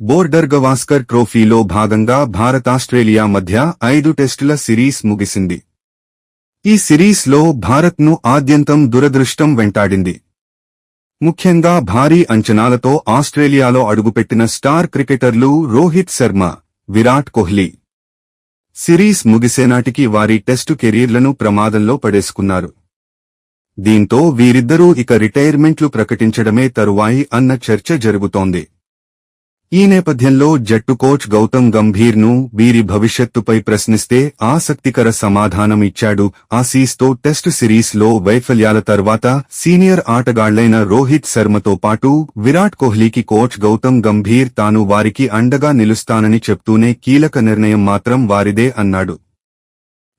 Border Gavaskar ట్రోఫీలో భాగంగా భారతాస్ట్రేలియా మధ్య ఐదు టెస్టుల సిరీస్ ముగిసింది. ఈ సిరీస్లో భారత్ను ఆద్యంతం దురదృష్టం వెంటాడింది. ముఖ్యంగా భారీ అంచనాలతో ఆస్ట్రేలియాలో అడుగుపెట్టిన స్టార్ క్రికెటర్లు రోహిత్ శర్మ విరాట్ కోహ్లీ. సిరీస్ ముగిసేనాటికి వారి టెస్టు కెరీర్లను ప్రమాదంలో పడేసుకున్నారు. దీంతో వీరిద్దరూ ఇక రిటైర్మెంట్లు ప్రకటించడమే తరువాయి అన్న చర్చ జరుగుతోంది. ఈ నేపథ్యంలో జట్టు కోచ్ గౌతమ్ గంభీర్ను వీరి భవిష్యత్తుపై ప్రశ్నిస్తే ఆసక్తికర సమాధానం ఇచ్చాడు. ఆసీస్తో టెస్టు సిరీస్లో వైఫల్యాల తర్వాత సీనియర్ ఆటగాళ్ళైన రోహిత్ శర్మతో పాటు విరాట్ కోహ్లీకి కోచ్ గౌతమ్ గంభీర్ తాను వారికి అండగా నిలుస్తానని చెప్తూనే కీలక నిర్ణయం మాత్రం వారిదే అన్నాడు.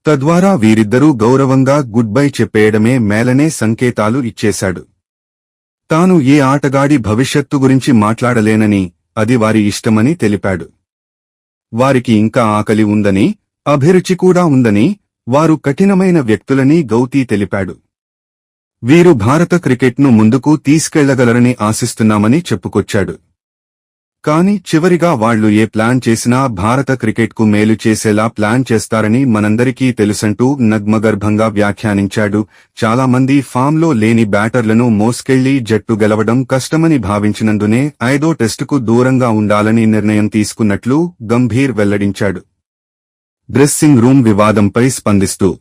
తద్వారా వీరిద్దరూ గౌరవంగా గుడ్ బై చెప్పేయడమే మేలనే సంకేతాలు ఇచ్చేశాడు. తాను ఏ ఆటగాడి భవిష్యత్తు గురించి మాట్లాడలేనని అది వారి ఇష్టమని తెలిపాడు. వారికి ఇంకా ఆకలి ఉందని అభిరుచి కూడా ఉందని వారు కఠినమైన వ్యక్తులని గౌతీ తెలిపాడు. వీరు భారత క్రికెట్ను ముందుకు తీసుకెళ్ళగలరని ఆశిస్తున్నామని చెప్పుకొచ్చాడు. కాని చివరిగా వాళ్ళు ఏ ప్లాన్ చేసినా భారత క్రికెట్కు మేలు చేసేలా ప్లాన్ చేస్తారని మనందరికీ తెలుసంటూ నగ్మగర్భంగా వ్యాఖ్యానించాడు. చాలా మంది ఫామ్లో లేని బ్యాటర్లను మోసుకెళ్ళి జట్టు గెలవడం కష్టమని భావించినందునే ఐదో టెస్టుకు దూరంగా ఉండాలని నిర్ణయం తీసుకున్నట్లు గంభీర్ వెల్లడించాడు. డ్రెస్సింగ్ రూమ్ వివాదంపై స్పందిస్తూ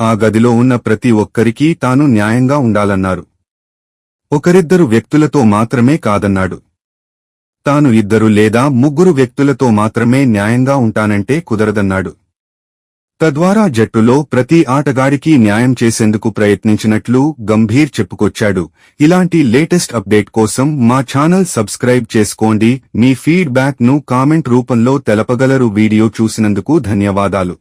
ఆ గదిలో ఉన్న ప్రతి ఒక్కరికీ తాను న్యాయంగా ఉండాలన్నారు. ఒకరిద్దరు వ్యక్తులతో మాత్రమే కాదన్నాడు. తాను ఇద్దరు లేదా ముగ్గురు వ్యక్తులతో మాత్రమే న్యాయంగా ఉంటానంటే కుదరదన్నాడు. తద్వారా జట్టులో ప్రతి ఆటగాడికి న్యాయం చేసేందుకు ప్రయత్నించినట్లు గంభీర్ చెప్పుకొచ్చాడు. ఇలాంటి లేటెస్ట్ అప్డేట్ కోసం మా ఛానల్ సబ్స్క్రైబ్ చేసుకోండి. మీ ఫీడ్బ్యాక్ను కామెంట్ రూపంలో తెలపగలరు. వీడియో చూసినందుకు ధన్యవాదాలు.